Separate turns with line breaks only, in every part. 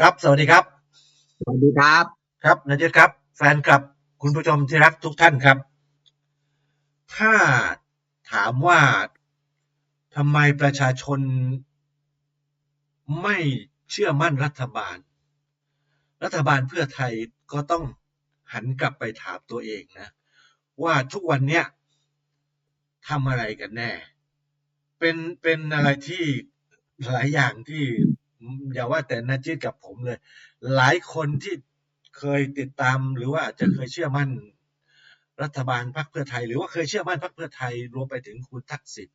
ครับ สวัสดีครับ
สวัสดีครับ
ครับนาจิตครับ แฟนคลับคุณผู้ชมที่รักทุกท่านครับ ถ้าถามว่าทำไมประชาชนไม่เชื่อมั่นรัฐบาล รัฐบาลเพื่อไทยก็ต้องหันกลับไปถามตัวเองนะ ว่าทุกวันเนี้ยทำอะไรกันแน่ เป็นเป็นอะไรที่หลายอย่างที่ อย่าว่าแต่นาจิตกับผมเลย หลายคนที่เคยติดตามหรือว่าอาจจะเคยเชื่อมั่นรัฐบาลพรรคเพื่อไทย หรือว่าเคยเชื่อมั่นพรรคเพื่อไทยรวมไปถึงคุณทักษิณ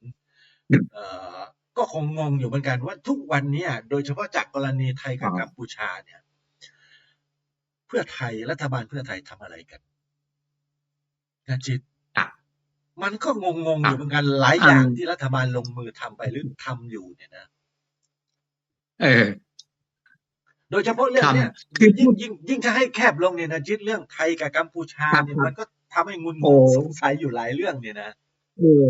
ก็คงงงอยู่เหมือนกันว่าทุกวันนี้โดยเฉพาะจากกรณีไทยกับกัมพูชาเนี่ย เพื่อไทยรัฐบาลเพื่อไทยทำอะไรกันนาจิตมันก็งงงอยู่เหมือนกันหลายอย่างที่รัฐบาลลงมือทำไปหรือทำอยู่เนี่ยนะ
เออ
โดยเฉพาะเรื่องเนี้ย
ทำคือ
ยิ่งยิ่งยิ่งถ้าให้แคบลงเนี่ยนะจิตเรื่องไทยกับกัมพูชา
ครับ
เนี่ย
ครับ
มันก็ทำให้งุนง
โอ้
งสงสัยอยู่หลายเรื่องเนี่ยนะ
เออ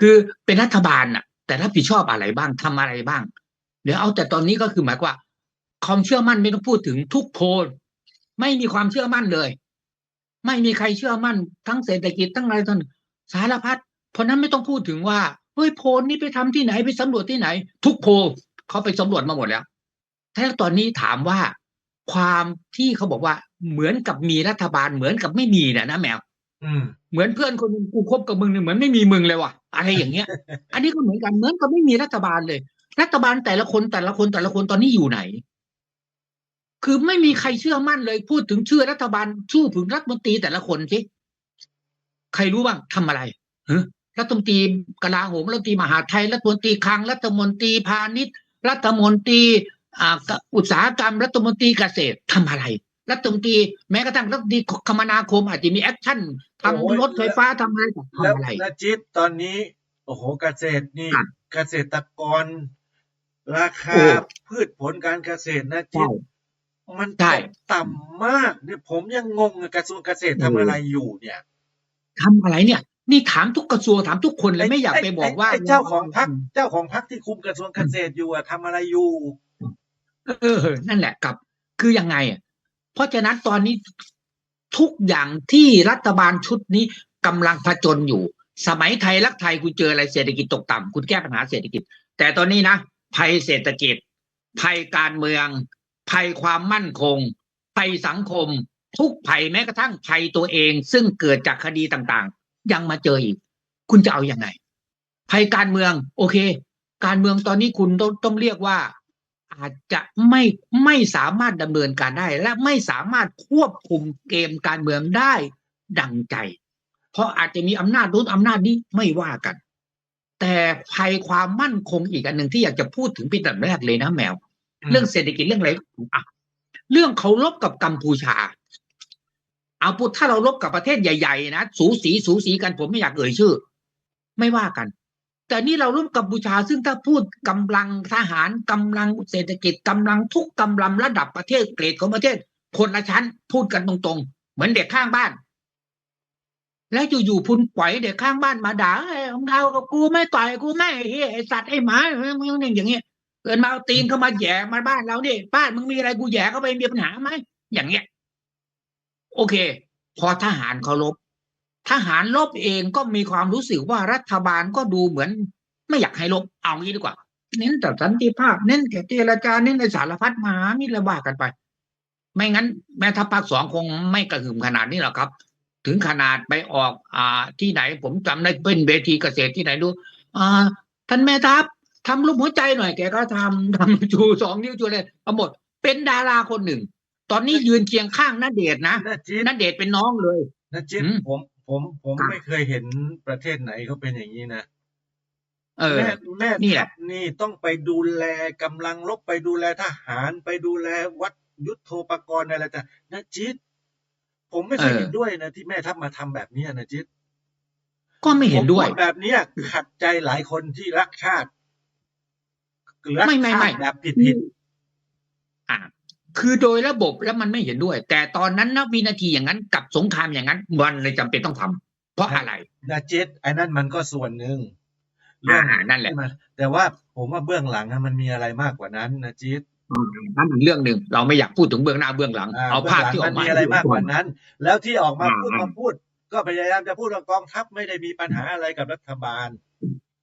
คือเป็นรัฐบาลน่ะแต่รับผิดชอบอะไรบ้างทำอะไรบ้าง เดี๋ยวเอาแต่ตอนนี้ก็คือหมายความว่าความเชื่อมั่นไม่ต้องพูดถึงทุกโพลไม่มีความเชื่อมั่นเลย ไม่มีใครเชื่อมั่น ทั้งเศรษฐกิจทั้งอะไรทั้งสารพัดเพราะนั้นไม่ต้องพูดถึงว่าเฮ้ยโพลนี้ไปทำที่ไหนไปสำรวจที่ไหน ทุกโพล เขาไปสำรวจมาหมดแล้วถ้าตอนนี้ถามว่าความที่เขาบอกว่าเหมือนกับมีรัฐบาลเหมือนกับไม่มีเนี่ยนะแมว
อืม
เหมือนเพื่อนคนหนึงกูคบกับมึงเนี่ยเหมือนไม่มีมึงเลยว่ะ อะไรอย่างเงี้ย อันนี้ก็เหมือนกันเหมือนกับไม่มีรัฐบาลเลย รัฐบาลแต่ละคนแต่ละคนแต่ละคนตอนนี้อยู่ไหน คือไม่มีใครเชื่อมั่นเลย พูดถึงชื่อรัฐบาลชื่อถึงรัฐมนตรีแต่ละคนสิใครรู้บ้างทำอะไรฮะรัฐมนตรีกลาโหมรัฐมนตรีมหาดไทยรัฐมนตรีคลังรัฐมนตรีพาณิชย์ รัฐมนตรีอ่าอุตสาหกรรม รัฐมนตรีเกษตรทำอะไรรัฐมนตรีแม้กระทั่งรัฐมนตรีคมนาคม อาจจะมีแอคชั่นทำรถไฟฟ้าทำอะไร
แล้ว
ทำอะไร
แล้วจิตตอนนี้ โอ้โหเกษตรนี่
ครับ
เกษตรกร ราคา
โอ้
พืชผลการเกษตรนะจิ
ใช่
ตมัน
ใช่
ตกต่ำมากเนี่ยผมยังงงอะกระทรวงเกษตรทำอะไรอยู่เนี่ย
ทำอะไรเนี่ย นี่ถามทุกกระทรวงถามทุกคนเลยไม่อยากไปบอกว่า
ไอ้เจ้าของพรรคเจ้าของพรรคที่คุมกระทรวงเกษตรอยู่อะทำอะไรอยู่
เออ นั่นแหละกับ คือยังไงอะเพราะฉะนั้นตอนนี้ทุกอย่างที่รัฐบาลชุดนี้กำลังผจญอยู่ สมัยไทยรักไทยคุณเจออะไรเศรษฐกิจตกต่ำคุณแก้ปัญหาเศรษฐกิจ แต่ตอนนี้นะภัยเศรษฐกิจ ภัยการเมือง ภัยความมั่นคง ภัยสังคม ทุกภัยแม้กระทั่งภัยตัวเอง ซึ่งเกิดจากคดีต่างๆ ยังมาเจออีก คุณจะเอาอยัางไงภัยการเมือง โอเค การเมืองตอนนี้คุณต้องต้องเรียกว่า อาจจะไม่ไม่สามารถดำเนินการได้ และไม่สามารถควบคุมเกมการเมืองได้ดังใจ เพราะอาจจะมีอำนาจนู้นอำนาจนี้ไม่ว่ากัน แต่ภัยความมั่นคงอีกอันหนึ่งที่อยากจะพูดถึงเป็นอันดับแรกเลยนะแมว
อืม
เรื่องเศรษฐกิจเรื่องอะไรอะเรื่องเขาลบกับกัมพูชา เอาพูดถ้าเราลบกับประเทศใหญ่ๆนะสูสีสูสีกันผมไม่อยากเอ่ยชื่อ ไม่ว่ากัน แต่นี่เราร่วมกัมพูชาซึ่งถ้าพูดกำลังทหารกำลังเศรษฐกิจกำลังทุกกำลังระดับประเทศเกรดของประเทศ คนละชั้นพูดกันตรงๆ เหมือนเด็กข้างบ้าน แล้วอยู่ๆพุนปล่อยเด็กข้างบ้านมาด่าไอ้ของเรากับกูไม่ต่อยกูไม่ไอ้เหี้ยไอ้สัตว์ไอ้หมามึงอย่างเงี้ยเกิดมาเอาตีนเข้ามาแย่มาบ้านเราเนี่ยบ้านมึงมีอะไรกูแย่เข้าไปมีปัญหาไหมอย่างเงี้ย โอเค พอทหารเขาลบ ทหารลบเองก็มีความรู้สึกว่ารัฐบาลก็ดูเหมือน ไม่อยากให้ลบเอางี้ดีกว่า เน้นแต่สันติภาพเน้นแต่เจรจาเน้นในสารพัดมหามิตรว่ากันไป ไม่งั้น แม่ทัพภาคสองคงไม่กระหึ่มขนาดนี้หรอกครับ ถึงขนาดไปออกอ่าที่ไหน ผมจำได้เป็นเวทีเกษตรที่ไหนดูอ่าท่านแม่ทัพทำรูปหัวใจหน่อยแกก็ทำทำชูสองนิ้วชูเลยเอาหมดเป็นดาราคนหนึ่ง ตอนนี้ยืนเคียงข้างนเดชน์นะ
นะจิต
นเดชน์เป็นน้องเลย
นะจิต
อืม
ผมผมผม
ครับ
ไม่เคยเห็นประเทศไหนเขาเป็นอย่างนี้นะ
เออ
แม่แม่
นี่แห
ทั
ละ
พนี่ต้องไปดูแลกำลังรบไปดูแลทหารไปดูแลวัดยุทโธปกรณ์อะไรแต่นะจิต ผมไม่เคย
เออ
เห็นด้วยนะที่แม่ทัพมาทำแบบนี้นะจิต
ก็ไม่เห็นด้วย
ผมพูแบบเนี้ยขัดใจหลายคนที่รักชาติรัก
ไม่ไม่
ชา
ไม่
ติแบบผิดผิด
อ่า คือโดยระบบแล้วมันไม่เห็นด้วย แต่ตอนนั้นนะวินาทีอย่างนั้นกับสงครามอย่างนั้น มันเลยจำเป็นต้องทำเพราะอะไร
นะจิตไอ้นั่นมันก็ส่วนหนึ่ง
อ่านั่นแหละ
ที่มันแต่ว่าผมว่าเบื้องหลังอะมันมีอะไรมากกว่านั้นนะจิต
ออืมนั่นอีกเรื่องหนึ่งเราไม่อยากพูดถึงเบื้องหน้าเบื้องหลัง
อ่า
เอาภาพที่อ
มั
อนกมา
มีอะไรมากกว่า
ให้ดู
นั้น แล้วที่ออกมา
อ่า
พูด
อ่า
มาพูด ก็พยายามจะพูดว่ากองทัพไม่ได้มีปัญหาอะไรกับรัฐบาล
อ่า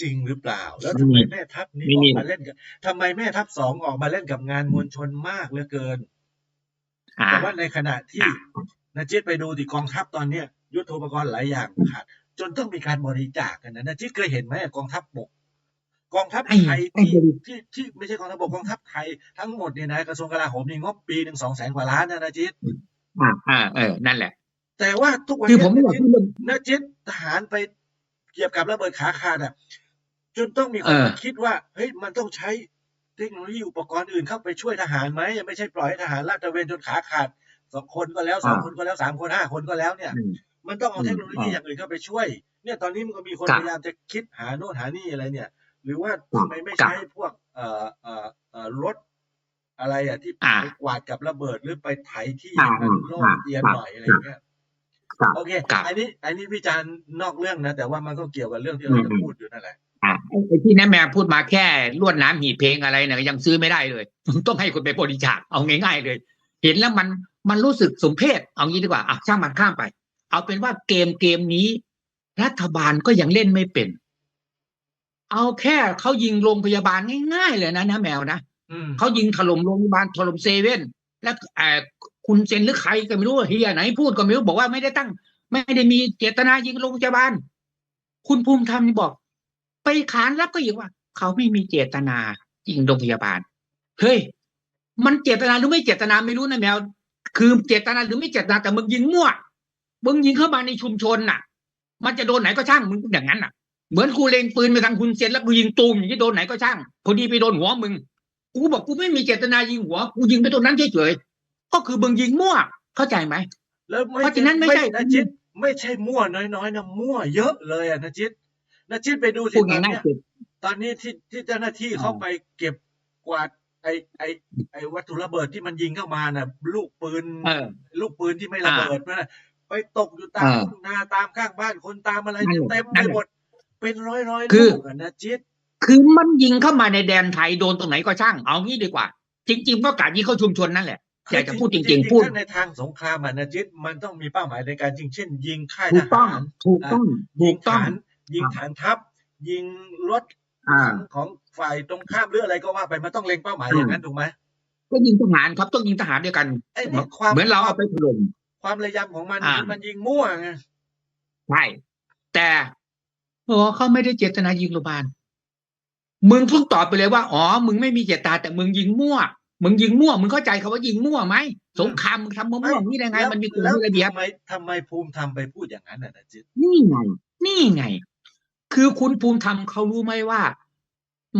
จริงหรือเปล่า แล้ว
ไม่
ทำไม
มี
แม่ทัพนี้
ไม่
อ
มี
อกมาเล่นกับทำไมแม่ทัพสองออกมาเล่นกับงานมวลชนมากเหลือเกิน
อ่า
แต่ว่าในขณะที่
อะ
นาจิตไปดูที่กองทัพตอนเนี้ยยุทโธปกรณ์หลายอย่างขาดจนต้องมีการบริจาคกันนะนาจิตเคยเห็นไหมกองทัพบกกองทัพ
ไอ้
ไทย
ไอ้
ที่
บริ
ที่ที่ไม่ใช่กองทัพบกกองทัพไทยทั้งหมดเนี่ยนะกระทรวงกลาโหมมีงบปีหนึ่งสองแสนกว่าล้านนะนาจิต
อ่าอ่าเออนั่นแหละ
แต่ว่าทุกวัน
คือ
เนี้
ผมไม่อยาก
นาจิต
พูดเรื่อง
นาจิตทหารไป เกี่ยวกับระเบิดขาขาดอะจนต้องมีคน
เออ
มาคิดว่าเฮ้ยมันต้องใช้เทคโนโลยีอุปกรณ์อื่นเข้าไปช่วยทหารไหมไม่ใช่ปล่อยให้ทหารลาดตระเวนจนขาขาดสองคนก็แล้วสองคนก็แล้วสามคนห้าคนก็แล้วเนี่ย
อืม
มันต้องเอา
อืม
เทคโนโลยี
อ่า
อย่างอื่นเข้าไปช่วย เนี่ยตอนนี้มันก็มีคน
ครับ
พยายามจะคิดหาโน่นหานี่อะไรเนี่ย หรือว่า
ครับ
ทำไมไม่
ครับ
ใช้พวกเอ่อเอ่อเอ่อรถอะไรอะที่
อ่า
ไปกวาดกับระเบิดหรือไปไถที่
อ่า
ให้มันโล่ง
อ่า
เตียน
ครับ
หน่อยอะไรอย่างเงี้ย
ครับ
โอเค
ครับ
อันนี้อันนี้วิจารณ์นอกเรื่องนะ แต่ว่ามันก็เกี่ยวกับเรื่องที่เราจะ
อืม
พูดอยู่นั่นแหละ
อ่าไอ้ไอ้ที่แม่แม่พูดมาแค่ลวดน้ำหีบเพลงอะไรเนี่ยยังซื้อไม่ได้เลย ต้องให้คนไปบริจาคเอาง่าย ๆ เลย เห็นแล้วมันมันรู้สึกสมเพชเอางี้ดีกว่าอะช่างมันข้ามไป เอาเป็นว่าเกมเกมนี้ รัฐบาลก็ยังเล่นไม่เป็น เอาแค่เขายิงโรงพยาบาลง่ายๆเลยนะนะแมวนะ
อืม
เขายิงถล่มโรงพยาบาลถล่มเซเว่นแล้วเอ่อ คุณเซนหรือใครก็ไม่รู้เฮียไหนพูดก็ไม่รู้บอกว่าไม่ได้ตั้ง ไม่ได้มีเจตนายิงโรงพยาบาล คุณภูมิธรรมนี่บอก ไปขานรับก็อีกว่า เขาไม่มีเจตนายิงโรงพยาบาล เฮ้ย มันเจตนาหรือไม่เจตนาไม่รู้นะแมว คือเจตนาหรือไม่เจตนาแต่มึงยิงมั่วมึงยิงเข้ามาในชุมชนน่ะ มันจะโดนไหนก็ช่างมึงอย่างนั้นน่ะ เหมือนกูเล็งปืนไปทางคุณเซนแล้วกูยิงตูมอย่างนี้โดนไหนก็ช่างพอดีไปโดนหัวมึง กูบอกกูไม่มีเจตนายิงหัว กูยิงไปตรงนั้นเฉยๆ ก็คือมึงยิงมั่ว เข้าใจไหม
แล้วไม่
เพราะฉะนั้นไม่ใช่
นะจิตไม่ใช่มั่วน้อยๆนะมั่วเยอะเลยอะนะจิตนะจิตไปดูสิ
พูด
ตอน
ง่าย
เนี้ย
ๆคือ
ตอนนี้ที่ที่เจ้าหน้าที่
อ่า
เขาไปเก็บกวาดไอไอไอวัตถุระเบิดที่มันยิงเข้ามาน่ะ ลูกปืน
เออ
ลูกปืนที่ไม่ระเบิดนั่นน่ะไปตกอยู่ตาม
อ่า
ทุ่งนาตามข้างบ้านคนตามอะไร
นั่นแหละ
เต็ม
นั่
ไป
นแหละ
หมดเป็นร้อยร้อย
คือ
ลูกอะนะจิต
คือมันยิงเข้ามาในแดนไทยโดนตรงไหนก็ช่างเอางี้ดีกว่า จริงๆก็กายิงเข้าชุมชนนั่นแหละ อยากจะพูดจริง ๆ พูด
ถ้าในทางสงครามอะนะจิตมันต้องมีเป้าหมายในการยิงเช่น ยิงค่าย
ถู
ท
กต้อง
หาร
ถูกต้อง
ยิ
ถู
ง
กต้อง
ฐานยิงฐานทัพ ยิงรถ
อ่า
ของของฝ่ายตรงข้ามหรืออะไรก็ว่าไปมันต้องเล็งเป้าหมาย
อืม
อย่างนั้นถูกไหม
ก็ยิงทหารครับต้องยิงทหารด้วยกัน
ไอ้นี่ความ
เหมือนเราเอาไปถล่ม
ความระยำของมัน
อ่า
คือมันยิงมั่วไง
ใช่แต่โอ้เขาไม่ได้เจตนายิงโรงพยาบาลมึงเพิ่งตอบไปเลยว่า อ๋อ มึงไม่มีเจตนาแต่มึงยิงมั่ว มึงยิงมั่วมึงเข้าใจคาว่ายิงมั่วไหมสงครามมึงทำมั่วๆนี่ได้ไง
แล้ว
มันมีกฎ
แล้ว
มีระเบียบ
ทำไมทำไมภูมิทำไปพูดอย่างนั้นน่ะนะจิต
นี่ไง นี่ไง คือคุณภูมิธรรมเขารู้ไหมว่า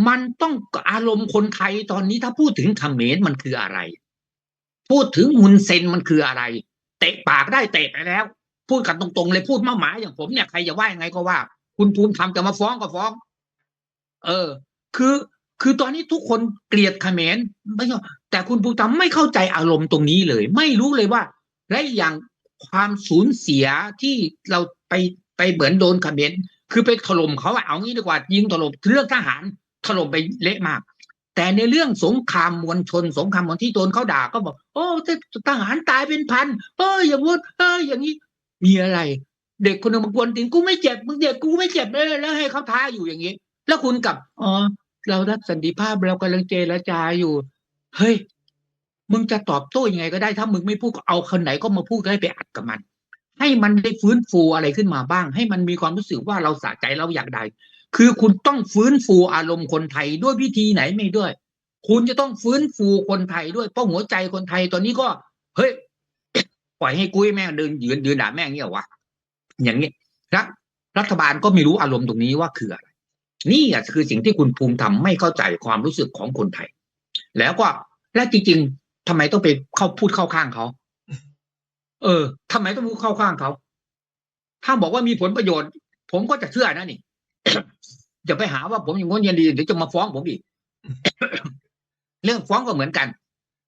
มันต้องอารมณ์คนไทยตอนนี้ถ้าพูดถึงเขมรมันคืออะไร พูดถึงมุนเซนมันคืออะไร เตะปากได้เตะไปแล้ว พูดกันตรงๆเลยพูดมาหมาอย่างผมเนี่ยใครจะว่ายังไงก็ว่า คุณภูมิธรรมจะมาฟ้องก็ฟ้อง เออ คือ คือตอนนี้ทุกคนเกลียดเขมรไม่ใช่แต่คุณภูมิธรรมไม่เข้าใจอารมณ์ตรงนี้เลย ไม่รู้เลยว่า และอย่างความสูญเสียที่เราไปไปเหมือนโดนเขมรคือไปถล่มเขาอะเอางี้ดีกว่า ยิงถล่มเรื่องทหารถล่มไปเละมาก แต่ในเรื่องสงครามมวลชน สงครามมวลที่โดนเขาด่าก็บอก โอ้ทหารตายเป็นพันเอออย่างงู้นเอออย่างนี้ มีอะไร เด็กคนหนึงมากวนตีนกูไม่เจ็บมึงเด็กกูไม่เจ็บเลยแล้วให้เขาท้าอยู่อย่างนี้ แล้วคุณกลับอ๋อ เรารักสันติภาพเรากำลังเจรจาอยู่ เฮ้ย มึงจะตอบโต้ยังไงก็ได้ถ้ามึงไม่พูดเอาคนไหนก็มาพูดให้ไปอัดกับมัน ให้มันได้ฟื้นฟูอะไรขึ้นมาบ้าง ให้มันมีความรู้สึกว่าเราสะใจเราอยากได้ คือคุณต้องฟื้นฟูอารมณ์คนไทยด้วยวิธีไหนไม่ด้วย คุณจะต้องฟื้นฟูคนไทยด้วยเพราะหัวใจคนไทยตอนนี้ก็ เฮ้ยปล่อยให้กุ้ยแม่งเดินยืนยืนด่าแม่งเงี้ยวะอย่างนี้รัฐรัฐบาลก็ไม่รู้อารมณ์ตรงนี้ว่าคืออะไร นี่อะคือสิ่งที่คุณภูมิธรรมไม่เข้าใจความรู้สึกของคนไทย แล้วก็และจริง ๆทำไมต้องไปเข้าพูดเข้าข้างเขาเออทำไมต้องพูดเข้าข้างเขาถ้าบอกว่ามีผลประโยชน์ ผมก็จะเชื่อนะนี่อย่าไปหาว่าผมอย่างง้นยันดีเดี๋ยวจะมาฟ้องผมอีกเรื่องฟ้องก็เหมือนกัน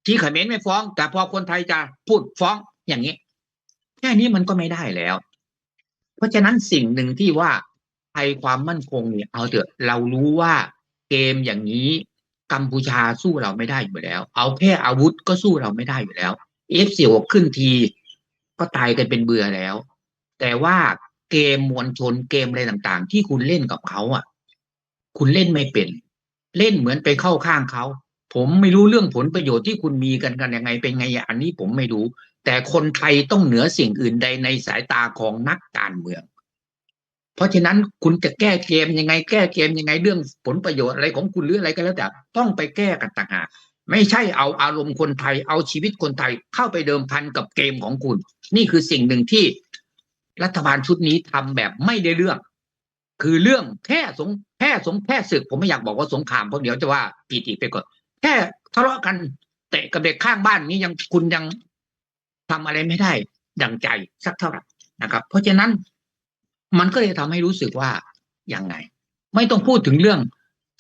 ที่เขมรไม่ฟ้อง แต่พอคนไทยจะพูดฟ้องอย่างนี้แค่นี้มันก็ไม่ได้แล้ว เพราะฉะนั้นสิ่งหนึ่งที่ว่า ไทยความมั่นคงเนี่ยเอาเถอะเรารู้ว่าเกมอย่างนี้กัมพูชาสู้เราไม่ได้อยู่แล้ว เอาแค่อาวุธก็สู้เราไม่ได้อยู่แล้วเอฟซีขึ้นที ก็ตายกันเป็นเบื่อแล้ว แต่ว่าเกมมวลชนเกมอะไรต่างๆ ที่คุณเล่นกับเขาอะ คุณเล่นไม่เป็น เล่นเหมือนไปเข้าข้างเขาผมไม่รู้เรื่องผลประโยชน์ที่คุณมีกันกันยังไงเป็นไงอันนี้ผมไม่รู้ แต่คนไทยต้องเหนือสิ่งอื่นใดในสายตาของนักการเมือง เพราะฉะนั้นคุณจะแก้เกมยังไง แก้เกมยังไงเรื่องผลประโยชน์อะไรของคุณหรืออะไรก็แล้วแต่ต้องไปแก้กันต่างหากไม่ใช่เอาอารมณ์คนไทยเอาชีวิตคนไทยเข้าไปเดิมพันกับเกมของคุณ นี่คือสิ่งหนึ่งที่รัฐบาลชุดนี้ทำแบบไม่ได้เรื่อง คือเรื่องแค่สงแค่สงแค่ศึก ผมไม่อยากบอกว่าสงครามเพราะเดี๋ยวจะว่าปีติไปก่อนแค่ทะเลาะกันเตะกับเด็กข้างบ้านนี้ยังคุณยังทำอะไรไม่ได้ ดังใจสักเท่าไหร่นะครับ เพราะฉะนั้น มันก็เลยทำให้รู้สึกว่ายังไง ไม่ต้องพูดถึงเรื่อง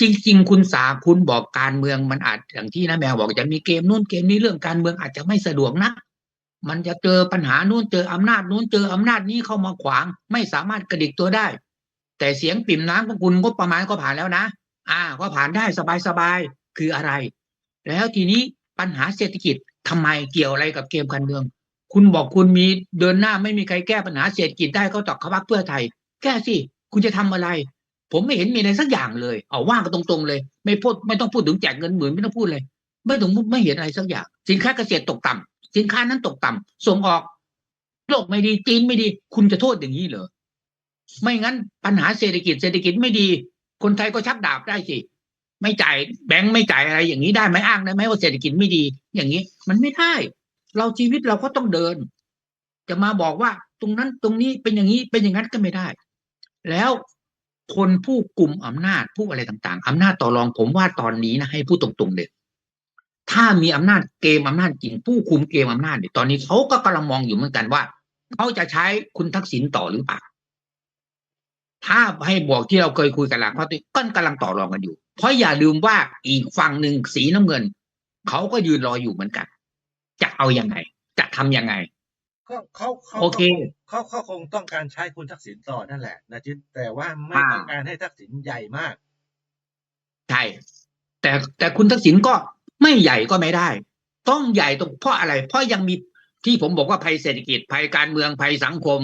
จริง ๆ คุณสาคุณบอกการเมืองมันอาจอย่างที่นะแมวบอกจะมีเกมนู่นเกมนี้เรื่องการเมืองอาจจะไม่สะดวกนะมันจะเจอปัญหานู่นเจออำนาจนู่นเจออำนาจนี้เข้ามาขวาง ไม่สามารถกระดิกตัวได้ แต่เสียงปิ่มน้ำของคุณก็ประมาณก็ผ่านแล้วนะ อ่า ก็ผ่านได้สบายๆคืออะไร แล้วทีนี้ปัญหาเศรษฐกิจทำไมเกี่ยวอะไรกับเกมการเมือง คุณบอกคุณมีเดินหน้าไม่มีใครแก้ปัญหาเศรษฐกิจได้ก็ตอกขวักเพื่อไทย แก้สิคุณจะทำอะไร ผมไม่เห็นมีอะไรสักอย่างเลย เอาว่างกันตรงๆเลย ไม่พูดไม่ต้องพูดถึงแจกเงินหมื่นไม่ต้องพูดเลย ไม่ต้องไม่เห็นอะไรสักอย่าง สินค้าเกษตรตกต่ำสินค้านั้นตกต่ำส่งออกโลกไม่ดีจีนไม่ดี คุณจะโทษอย่างนี้เหรอไม่งั้นปัญหาเศรษฐกิจเศรษฐกิจไม่ดี คนไทยก็ชักดาบได้สิไม่จ่ายแบงค์ไม่จ่ายอะไรอย่างนี้ได้ไหมอ้างได้ไหมว่าเศรษฐกิจไม่ดี อย่างนี้ มันไม่ได้ เราชีวิตเราก็ต้องเดิน จะมาบอกว่าตรงนั้นตรงนี้เป็นอย่างนี้เป็นอย่างนั้นก็ไม่ได้ แล้วคนผู้กลุ่มอำนาจผู้อะไรต่าง ๆอำนาจต่อรองผมว่าตอนนี้นะให้พูดตรงๆเลยถ้ามีอำนาจเกมอำนาจจริง ผู้คุมเกมอำนาจเนี่ยตอนนี้เขาก็กำลังมองอยู่เหมือนกันว่าเขาจะใช้คุณทักษิณต่อหรือเปล่าถ้าให้บอกที่เราเคยคุยกันหลังเพราะก็กำลังต่อรองกันอยู่ เพราะอย่าลืมว่าอีกฝั่งหนึ่งสีน้ำเงินเขาก็ยืนรออยู่เหมือนกัน จะเอาอยัางไง จะทำยังไง
ก็เขาเขา
โอเค
เขาเขาคงต้องการใช้คุณทักษิณต่อนั่นแหละนะจิตแต่ว่าไม่
อ่า
ต้องการให้ทักษิณใหญ่มาก
ใช่แต่แต่คุณทักษิณก็ไม่ใหญ่ก็ไม่ได้ ต้องใหญ่ตรงเพราะอะไร เพราะยังมีที่ผมบอกว่าภัยเศรษฐกิจภัยการเมืองภัยสังคม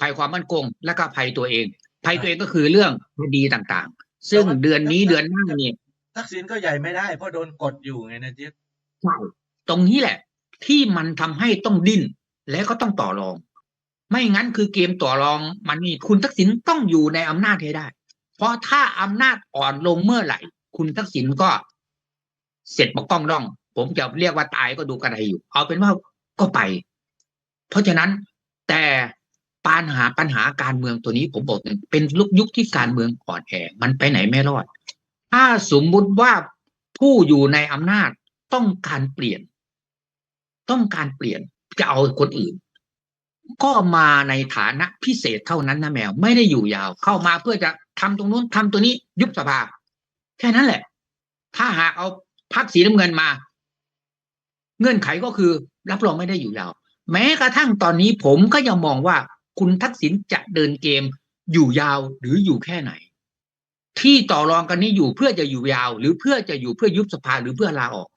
ภัยความมั่นคง และก็ภัยตัวเอง ภัยตัวเองก็คือเรื่องคดีต่างๆ ซึ่งเดือนนี้เดือนหน้าเนี่ย
ทักษิณก็ใหญ่ไม่ได้เพราะโดนกดอยู่ไงนะจิต
ใช่ ตรงนี้แหละ ที่มันทำให้ต้องดิ้นและก็ต้องต่อรอง ไม่งั้นคือเกมต่อรองมันมีคุณทักษิณต้องอยู่ในอำนาจให้ได้ เพราะถ้าอำนาจอ่อนลงเมื่อไหร่ คุณทักษิณก็เสร็จปกป้องร่อง ผมจะเรียกว่าตายก็ดูกระไรอยู่ เอาเป็นว่าก็ไป เพราะฉะนั้นแต่ปัญหาปัญหาการเมืองตัวนี้ผมบอกหนึ่งเป็นลุกยุคที่การเมืองอ่อนแอมันไปไหนไม่รอด ถ้าสมมุติว่าผู้อยู่ในอำนาจต้องการเปลี่ยน ต้องการเปลี่ยนจะเอาคนอื่น ก็มาในฐานะพิเศษเท่านั้นนะแมว ไม่ได้อยู่ยาว เข้ามาเพื่อจะทำตรงนู้นทำตัวนี้ยุบสภา แค่นั้นแหละ ถ้าหากเอาพักสีน้ำเงินมา เงื่อนไขก็คือ รับรองไม่ได้อยู่ยาว แม้กระทั่งตอนนี้ผมก็ยังมองว่าคุณทักษิณจะเดินเกม อยู่ยาวหรืออยู่แค่ไหน ที่ต่อรองกันนี้อยู่เพื่อจะอยู่ยาว หรือเพื่อจะอยู่เพื่อยุบสภาหรือเพื่อลาออก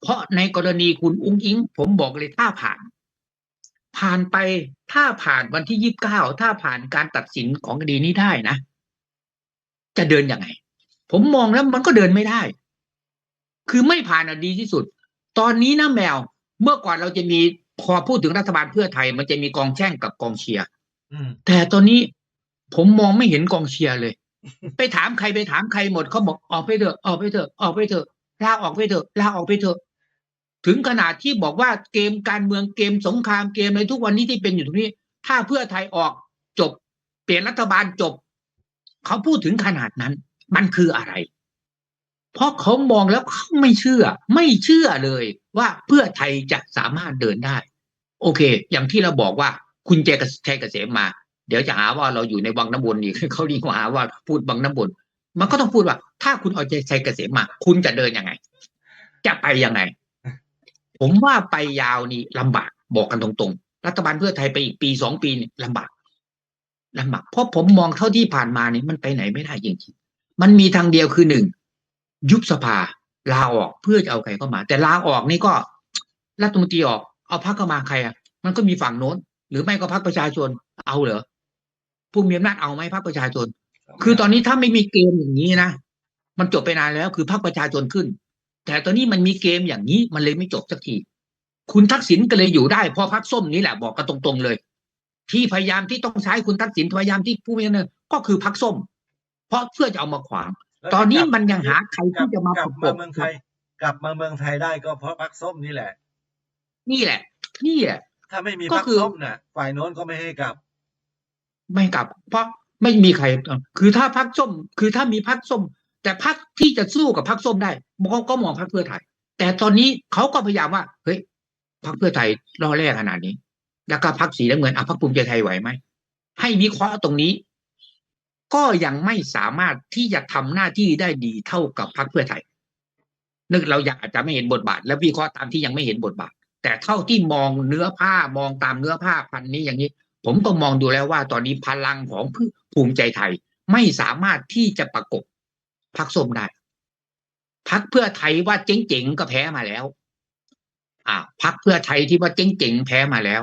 เพราะในกรณีคุณอุ้งอิง ผมบอกเลยถ้าผ่าน ผ่านไปถ้าผ่านวันที่ยี่บเก้าถ้าผ่านการตัดสินของคดีนี้ได้นะ จะเดินยังไง ผมมองแล้วมันก็เดินไม่ได้ คือไม่ผ่านอะดีที่สุด ตอนนี้นะแมว เมื่อก่อนเราจะมีพอพูดถึงรัฐบาลเพื่อไทย มันจะมีกองแช่งกับกองเชียร์
อืม
แต่ตอนนี้ผมมองไม่เห็นกองเชียร์เลย ไปถามใครไปถามใครหมดเขาบอกออกไปเถอะออกไปเถอะออกไปเถอะ ลาออกไปเถอะลาออกไปเถอะ ถึงขนาดที่บอกว่าเกมการเมืองเกมสงครามเกมอะไรทุกวันนี้ที่เป็นอยู่ตรงนี้ ถ้าเพื่อไทยออกจบ เปลี่ยนรัฐบาลจบ เขาพูดถึงขนาดนั้น มันคืออะไร เพราะเขามองแล้วเขาไม่เชื่อ ไม่เชื่อเลยว่าเพื่อไทยจะสามารถเดินได้ โอเค อย่างที่เราบอกว่า คุณเจกชัยเกษมมา เดี๋ยวจะหาว่าเราอยู่ในวังน้ำวนอีกเขาดีกว่าหาว่าพูดวังน้ำวน มันก็ต้องพูดว่า ถ้าคุณเอาใจชัยเกษมมาคุณจะเดินยังไง จะไปยังไง ผมว่าไปยาวนี่ลำบากบอกกันตรงๆ รัฐบาลเพื่อไทยไปอีกปีสองปีนี่ลำบากลำบากเพราะผมมองเท่าที่ผ่านมานี่มันไปไหนไม่ได้จริงๆมันมีทางเดียวคือหนึ่งยุบสภาลาออกเพื่อจะเอาใครเข้ามา แต่ลาออกนี่ก็รัฐมนตรีออก เอาพักเข้ามาใครอะ มันก็มีฝั่งโน้น หรือไม่ก็พักประชาชนเอาเหรอผู้มีอำนาจเอาไหมพักประชาชน คือตอนนี้ถ้าไม่มีเกมอย่างนี้นะมันจบไปนานแล้วคือพรรคประชาชนขึ้น แต่ตอนนี้มันมีเกมอย่างนี้มันเลยไม่จบสักที คุณทักษิณก็เลยอยู่ได้เพราะพรรคส้มนี้แหละบอกกันตรงๆเลย ที่พยายามที่ต้องใช้คุณทักษิณพยายามที่ผู้มีอำนาจก็คือพรรคส้ม เพราะเพื่อจะเอามาขวาง
แล้ว
ตอนนี้
กลับ
มันยังหาใคร
กลั
ที่
บ
จะมาก
ลั
ป
บ
ระก
มา
บ
เมืองไทย กลับมาเมืองไทยได้ก็เพราะพรรคส้มนี่แหละ
นี่แหละนี่แหละ
ถ้าไม่มี
ก็
พรรค
คือ
ส้มน่ะ ฝ่ายโน้นก็ไม่ให้กลับ
ไม่กลับ เพราะ ไม่มีใครคือถ้าพักส้ม คือถ้ามีพักส้ม แต่พักที่จะสู้กับพักส้มได้เขาก็มองพักเพื่อไทย แต่ตอนนี้เขาก็พยายามว่าเฮ้ยพักเพื่อไทยรอแรกขนาดนี้ แล้วก็พักสีน้ำเงินอะพักภูมิใจไทยไหวไหมให้วิเคราะห์ตรงนี้ ก็ยังไม่สามารถที่จะทำหน้าที่ได้ดีเท่ากับพักเพื่อไทยนึกเราอยากอาจจะไม่เห็นบทบาท และวิเคราะห์ตามที่ยังไม่เห็นบทบาท แต่เท่าที่มองเนื้อผ้ามองตามเนื้อผ้าพันนี้อย่างนี้ ผมก็มองดูแล้วว่าตอนนี้พลังของ ภูมิใจไทยไม่สามารถที่จะประกบพักส้มได้พักเพื่อไทยว่าเจ๋งๆก็แพ้มาแล้ว อ่าพักเพื่อไทยที่ว่าเจ๋งๆแพ้มาแล้ว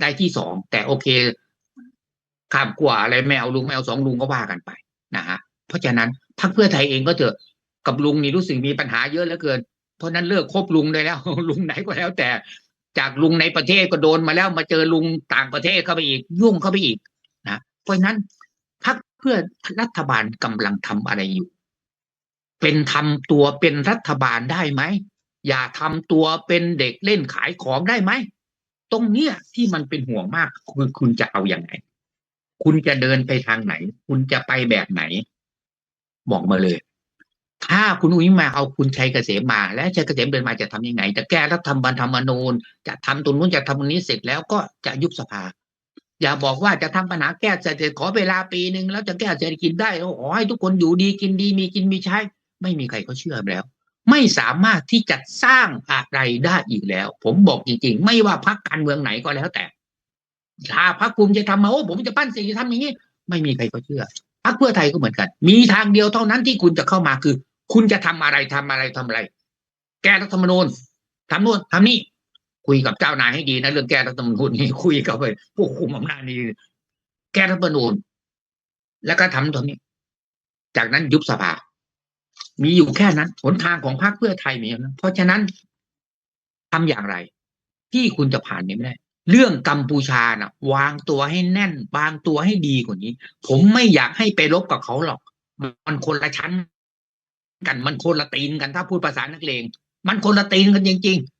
ได้ที่สองแต่โอเคข้ามกว่าอะไรไม่เอาลุงไม่เอาสองลุงก็ว่ากันไปนะฮะเพราะฉะนั้นพักเพื่อไทยเองก็เถอะกับลุงนี่รู้สึกมีปัญหาเยอะเหลือเกิน เพราะนั้นเลิกคบลุงได้แล้ว ลุงไหนก็แล้ว แต่จากลุงในประเทศก็โดนมาแล้วมาเจอลุงต่างประเทศเข้าไปอีกยุ่งเข้าไปอีกนะเพราะฉะนั้น เพื่อรัฐบาลกำลังทำอะไรอยู่ เป็นทำตัวเป็นรัฐบาลได้ไหม อย่าทำตัวเป็นเด็กเล่นขายของได้ไหม ตรงเนี้ยที่มันเป็นห่วงมากคือคุณจะเอาอย่างไง คุณจะเดินไปทางไหน คุณจะไปแบบไหน บอกมาเลย ถ้าคุณอุ้งอิ๊งมาเอาคุณชัยเกษมมา และชัยเกษมเดินมาจะทำยังไง จะแก้รัฐธรรมนูญจะทำตรงนู้นจะทำตรงนี้เสร็จแล้วก็จะยุบสภา อย่าบอกว่าจะทำปัญหาแก้เศรษฐกิจขอเวลาปีหนึ่งแล้วจะแก้เศรษฐกิจได้ขอให้ทุกคนอยู่ดีกินดีมีกินมีใช้ ไม่มีใครเขาเชื่อแล้ว ไม่สามารถที่จะสร้างอะไรได้อีกแล้ว ผมบอกจริงๆ ไม่ว่าพรรคการเมืองไหนก็แล้วแต่ ถ้าพรรคภูมิใจทำมาโอ้ผมจะปั้นสิ่งจะทำอย่างนี้ไม่มีใครเขาเชื่อพรรคเพื่อไทยก็เหมือนกัน มีทางเดียวเท่านั้นที่คุณจะเข้ามาคือ คุณจะทำอะไรทำอะไรทำอะไร แก้รัฐธรรมนูญทำนู่นทำนี่ คุยกับเจ้านายให้ดีนะเรื่องแก้รัฐธรรมนูญนี่คุยกับไปผู้คุมอำนาจนี่แก้รัฐธรรมนูญแล้วก็ทำตรงนี้ จากนั้นยุบสภา มีอยู่แค่นั้นหนทางของพรรคเพื่อไทยมีอย่างนั้นเพราะฉะนั้นทำอย่างไร ที่คุณจะผ่านนี้ไม่ได้ เรื่องกัมพูชาน่ะ วางตัวให้แน่น วางตัวให้ดีกว่านี้ ผมไม่อยากให้ไปรบกับเขาหรอก มันคนละชั้น กันมันคนละตีนกันถ้าพูดภาษานักเลงมันคนละตีนกันจริง ๆ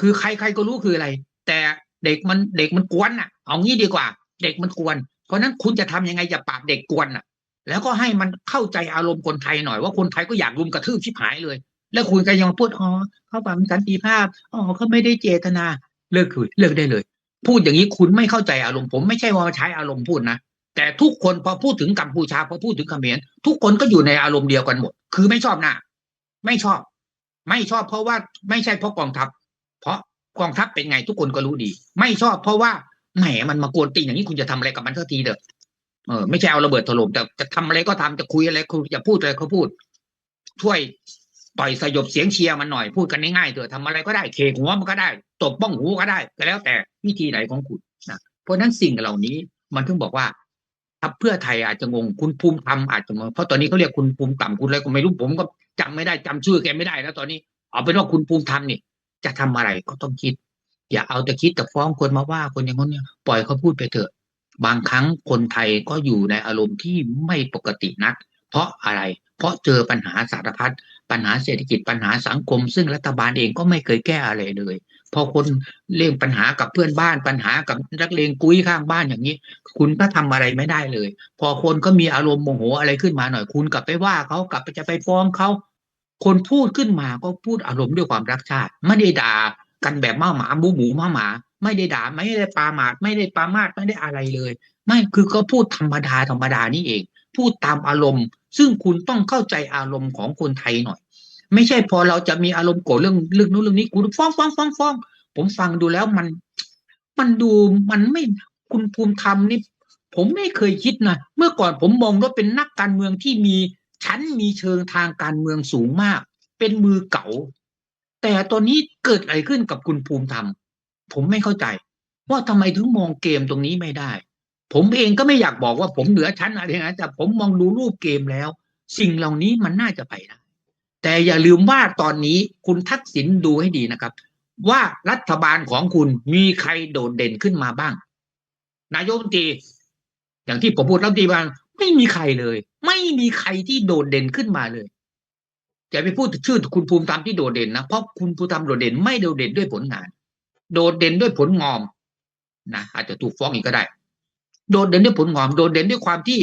คือใครๆก็รู้คืออะไร แต่เด็กมันเด็กมันกวนอะ เอางี้ดีกว่า เด็กมันกวน เพราะนั้นคุณจะทำยังไงจะปราบเด็กกวนอะ แล้วก็ให้มันเข้าใจอารมณ์คนไทยหน่อยว่าคนไทยก็อยากรุมกระทืบชิบหายเลย แล้วคุณก็ยังพูดอ๋อเขาบังสันติภาพอ๋อเขาไม่ได้เจตนาเลิกคุยเลิกได้เลย พูดอย่างนี้คุณไม่เข้าใจอารมณ์ผมไม่ใช่ว่าใช้อารมณ์พูดนะแต่ทุกคนพอพูดถึงกัมพูชาพอพูดถึงเขมรทุกคนก็อยู่ในอารมณ์เดียวกันหมด คือไม่ชอบหน้าไม่ชอบ ไม่ชอบเพราะว่าไม่ใช่เพราะกองทัพ เพราะกองทัพเป็นไงทุกคนก็รู้ดี ไม่ชอบเพราะว่าแหมมันมากวนตีอย่างนี้คุณจะทำอะไรกับมันสักทีเถอะเออไม่ใช่เอาระเบิดถล่มแต่จะทำอะไรก็ทำจะคุยอะไรคุณจะพูดอะไรเขาพูด ช่วยต่อยสยบเสียงเชียร์มันหน่อยพูดกันง่ายๆเถอะทำอะไรก็ได้เคหัวมันก็ได้ตบบ้องหูก็ได้ก็แล้วแต่วิธีไหนของคุณนะเพราะนั้นสิ่งเหล่านี้มันถึงบอกว่าถ้าเพื่อไทยอาจจะงงคุณภูมิธรรมอาจจะงงเพราะตอนนี้เขาเรียกคุณภูมิต่ำคุณอะไรก็ไม่รู้ผมก็จำไม่ได้จำชื่อแกไม่ได้แล้วตอนนี้เอาเป็นว่าคุณภูมิธรรมนี่ จะทำอะไรก็ต้องคิด อย่าเอาแต่คิดแต่ฟ้องคนมาว่าคนอย่างนั้นเนี่ยปล่อยเขาพูดไปเถอะ บางครั้งคนไทยก็อยู่ในอารมณ์ที่ไม่ปกตินัก เพราะอะไร เพราะเจอปัญหาสารพัดปัญหาเศรษฐกิจปัญหาสังคม ซึ่งรัฐบาลเองก็ไม่เคยแก้อะไรเลย พอคนเรื่องปัญหากับเพื่อนบ้าน ปัญหากับนักเลงกุ้ยข้างบ้านอย่างนี้ คุณก็ทำอะไรไม่ได้เลย พอคนก็มีอารมณ์โมโหอะไรขึ้นมาหน่อยคุณกลับไปว่าเขากลับไปจะไปฟ้องเขา คนพูดขึ้นมาก็พูดอารมณ์ด้วยความรักชาติ ไม่ได้ด่ากันแบบม้าหมาหมูหมูม้าหมา ไม่ได้ด่าไม่ได้ปาหมาดไม่ได้ปามาดไม่ได้อะไรเลย ไม่คือก็พูดธรรมดาธรรมดานี่เอง พูดตามอารมณ์ ซึ่งคุณต้องเข้าใจอารมณ์ของคนไทยหน่อย ไม่ใช่พอเราจะมีอารมณ์โกรธเรื่องเรื่องนู้นเรื่องนี้คุณฟ้องฟ้องฟ้องฟ้องผมฟังดูแล้วมัน มันดูมันไม่คุณภูมิธรรมนี่ผมไม่เคยคิดนะเมื่อก่อนผมมองว่าเป็นนักการเมืองที่มี ชั้นมีเชิงทางการเมืองสูงมาก เป็นมือเก่า แต่ตอนนี้เกิดอะไรขึ้นกับคุณภูมิธรรม ผมไม่เข้าใจ ว่าทำไมถึงมองเกมตรงนี้ไม่ได้ ผมเองก็ไม่อยากบอกว่าผมเหนือชั้นอะไรนะแต่ผมมองดูรูปเกมแล้ว สิ่งเหล่านี้มันน่าจะไปได้แต่อย่าลืมว่าตอนนี้คุณทักษิณดูให้ดีนะครับ ว่ารัฐบาลของคุณมีใครโดดเด่นขึ้นมาบ้าง นายกรัฐมนตรีอย่างที่ผมพูดรัฐมนตรีบาง ไม่มีใครเลย ไม่มีใครที่โดดเด่นขึ้นมาเลยอย่าไปพูดชื่อคุณภูมิธรรมที่โดดเด่นนะเพราะคุณภูมิธรรมโดดเด่นไม่โดดเด่นด้วยผลงาน โดดเด่นด้วยผลงอมนะอาจจะถูกฟ้องอีกก็ได้ โดดเด่นด้วยผลงอม โดดเด่นด้วยความที่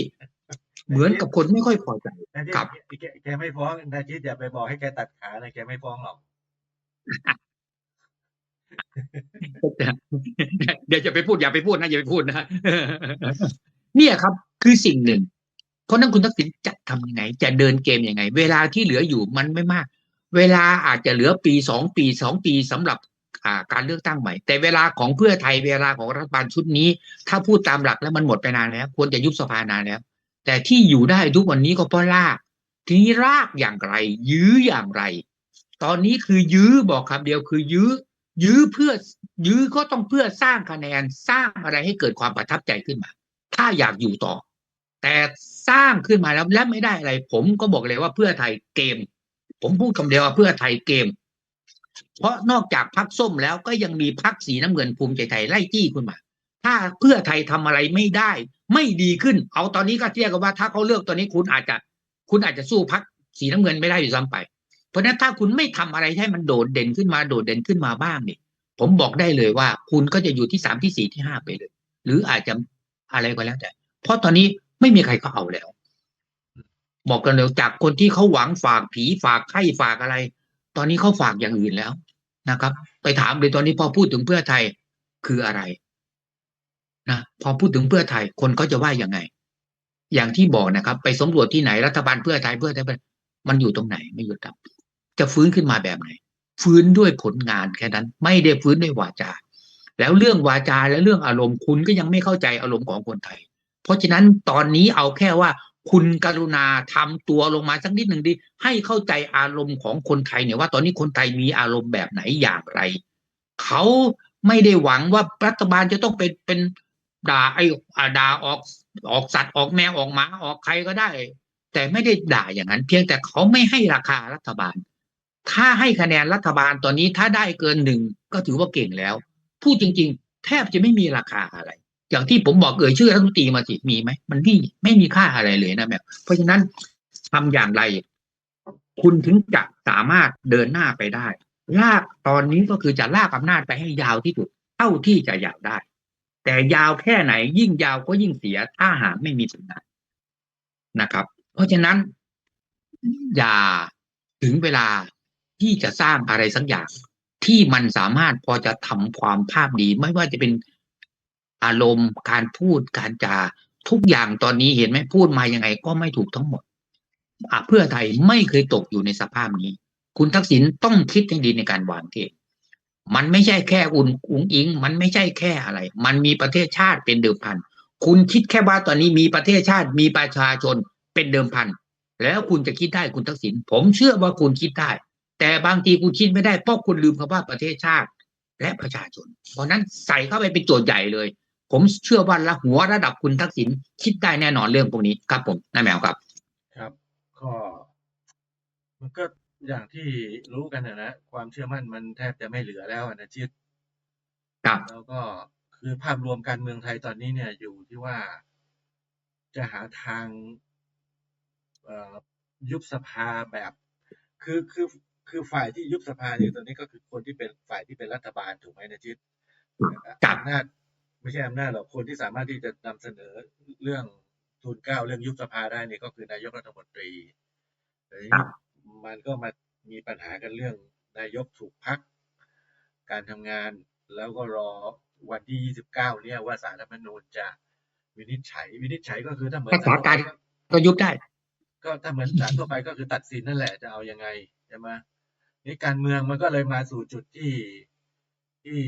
เหมือนกับคนไม่ค่อยพอใจ
นายจิต
ครับ
แกแกไม่ฟ้องนายจิตอย่าไปบอกให้แกตัดขานะแกไม่ฟ้องหรอก
เดี๋ยวจะไปพูดอย่าไปพูดนะอย่าไปพูดนะ เนี่ยครับคือสิ่งหนึ่ง เพราะนั้นคุณทักษิณจะทำยังไง จะเดินเกมยังไง เวลาที่เหลืออยู่มันไม่มาก เวลาอาจจะเหลือปีสองปีสองปีสำหรับการเลือกตั้งใหม่ แต่เวลาของเพื่อไทยเวลาของรัฐบาลชุดนี้ ถ้าพูดตามหลักแล้วมันหมดไปนานแล้ว ควรจะยุบสภานานแล้ว แต่ที่อยู่ได้ทุกวันนี้ก็เพราะลาก ทีนี้รากอย่างไร ยื้ออย่างไร ตอนนี้คือยื้อบอกคำเดียวคือยื้อ ยื้อเพื่อยื้อก็ต้องเพื่อสร้างคะแนนสร้างอะไรให้เกิดความประทับใจขึ้นมา ถ้าอยากอยู่ต่อ แต่สร้างขึ้นมาแล้วและไม่ได้อะไร ผมก็บอกเลยว่าเพื่อไทยเกม ผมพูดคำเดียวว่าเพื่อไทยเกม เพราะนอกจากพักส้มแล้วก็ยังมีพักสีน้ำเงินภูมิใจไทยไล่จี้ขึ้นมา ถ้าเพื่อไทยทำอะไรไม่ได้ ไม่ดีขึ้น เอาตอนนี้ก็เทียบกันว่าถ้าเขาเลือกตอนนี้คุณอาจจะ คุณอาจจะสู้พักสีน้ำเงินไม่ได้อยู่ซ้ำไป เพราะฉะนั้นถ้าคุณไม่ทำอะไรให้มันโดดเด่นขึ้นมาโดดเด่นขึ้นมาบ้างเนี่ยผมบอกได้เลยว่า คุณก็จะอยู่ที่สามที่สี่ที่ห้าไปเลย หรืออาจจะ อะไรก็แล้วแต่ เพราะตอนนี้ไม่มีใครเขาเอาแล้ว บอกกันเลยจากคนที่เขาหวังฝากผีฝากไข้ฝากอะไร ตอนนี้เขาฝากอย่างอื่นแล้วนะครับ ไปถามเลยตอนนี้พอพูดถึงเพื่อไทยคืออะไรนะพอพูดถึงเพื่อไทยคนก็จะว่ายังไง อย่างที่บอกนะครับ ไปสำรวจที่ไหนรัฐบาลเพื่อไทยเพื่อไทยมันอยู่ตรงไหนไม่อยู่ตับจะฟื้นขึ้นมาแบบไหน ฟื้นด้วยผลงานแค่นั้น ไม่ได้ฟื้นด้วยวาจา แล้วเรื่องวาจาและเรื่องอารมณ์คุณก็ยังไม่เข้าใจอารมณ์ของคนไทย เพราะฉะนั้นตอนนี้เอาแค่ว่าคุณกรุณาทำตัวลงมาสักนิดหนึ่งดิให้เข้าใจอารมณ์ของคนไทยเนี่ยว่าตอนนี้คนไทยมีอารมณ์แบบไหนอย่างไร เขาไม่ได้หวังว่ารัฐบาลจะต้องเป็นเป็นด่าไอ้อด่าออกออกสัตว์ออกแมวออกหมาออกใครก็ได้ แต่ไม่ได้ด่าอย่างนั้น เพียงแต่เขาไม่ให้ราคารัฐบาล ถ้าให้คะแนนรัฐบาลตอนนี้ถ้าได้เกินหนึ่งก็ถือว่าเก่งแล้ว พูดจริง ๆ แทบจะไม่มีราคาอะไร อย่างที่ผมบอกเอ่ยชื่อรัฐมนตรีมาสิมีไหมมันไม่ไม่มีค่าอะไรเลยนะแบบเพราะฉะนั้นทำอย่างไร คุณถึงจะสามารถเดินหน้าไปได้ ลากตอนนี้ก็คือจะลากอำนาจไปให้ยาวที่สุด เท่าที่จะอยากได้ แต่ยาวแค่ไหน ยิ่งยาวก็ยิ่งเสียถ้าหาไม่มีผลงานนะครับ เพราะฉะนั้นอย่าถึงเวลาที่จะสร้างอะไรสักอย่าง ที่มันสามารถพอจะทำความภาพดี ไม่ว่าจะเป็นอารมณ์การพูดการจาทุกอย่างตอนนี้เห็นไหมพูดมายังไงก็ไม่ถูกทั้งหมดอเพื่อไทยไม่เคยตกอยู่ในสภาพนี้ คุณทักษิณต้องคิดให้ดีในการวางเกมมันไม่ใช่แค่อุ่นอุงอิง มันไม่ใช่แค่อะไร มันมีประเทศชาติเป็นเดิมพัน คุณคิดแค่ว่าตอนนี้มีประเทศชาติมีประชาชนเป็นเดิมพัน แล้วคุณจะคิดได้คุณทักษิณผมเชื่อว่าคุณคิดได้ แต่บางทีคุณคิดไม่ได้เพราะคุณลืมคำว่าประเทศชาติ และประชาชน เพราะนั้นใส่เข้าไปเป็นโจทย์ใหญ่เลย ผมเชื่อว่าละหัวระดับคุณทักษิณคิดได้แน่นอนเรื่องพวกนี้ครับผมนายแมวครับ
ครับ ก็มันก็อย่างที่รู้กันนะนะความเชื่อมั่นมันแทบจะไม่เหลือแล้วอะนะจิต
ครับ
แล้วก็คือภาพรวมการเมืองไทยตอนนี้เนี่ยอยู่ที่ว่าจะหาทางเอ่อยุบสภาแบบ คือคือ คือฝ่ายที่ยุบสภาเนี่ยตอนนี้ก็คือคนที่เป็นฝ่ายที่เป็นรัฐบาลถูกไหมนะจิต
ครับ
อำนาจไม่ใช่อำนาจหรอกคนที่สามารถที่จะนำเสนอเรื่องทูลเกล้าเรื่องยุบสภาได้เนี่ยก็คือนายกรัฐมนตรีแต่ที
ครั
นี้
บ
มันก็มามีปัญหากันเรื่อง นายกถูกพัก การทำงานแล้วก็รอวันที่ 29 เนี่ยว่าสารรัฐธรรมนูญจะวินิจฉัย วินิจฉัยก็คือถ้าเหมือน
รักษาการ
ศลทั่วไป
ก็ยุบได้
ก็ถ้าเหมือนศาลทั่วไปก็คือตัดสินนั่นแหละจะเอายังไงใช่ไหม นี่การเมืองมันก็เลยมาสู่จุดที่ที่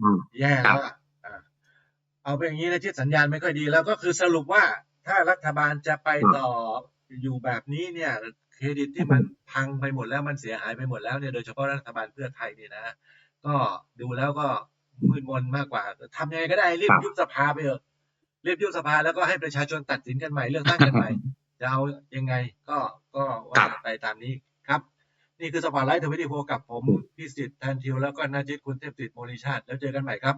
อืม
แย่
ครั
แล้
บ
วอะอะเอาเป็นอย่างนี้นะที่สัญญาณไม่ค่อยดี แล้วก็คือสรุปว่าถ้ารัฐบาลจะไปต่ออยู่แบบนี้เนี่ยเครดิตที่มันพังไปหมดแล้วมันเสียหายไปหมดแล้วเนี่ยโดยเฉพาะรัฐบาลเพื่อไทยเนี่ยนะก็ดูแล้วก็มืดมนมากกว่าทำยังไงก็ได้รีบ
ครับ
ยุบสภาไปเถอะรีบยุบสภาแล้วก็ให้ประชาชนตัดสินกันใหม่เลือกตั้งกันใหม่จะเอายังไงก็ก็ว่าไปตามนี้ครับ นี่คือสปอร์ตไลท์ทวิตโพกับผมพิสิทธิ์แทนทิวแล้วก็นาจิตคุณเทพติดโมริชาติ แล้วเจอกันใหม่ครับ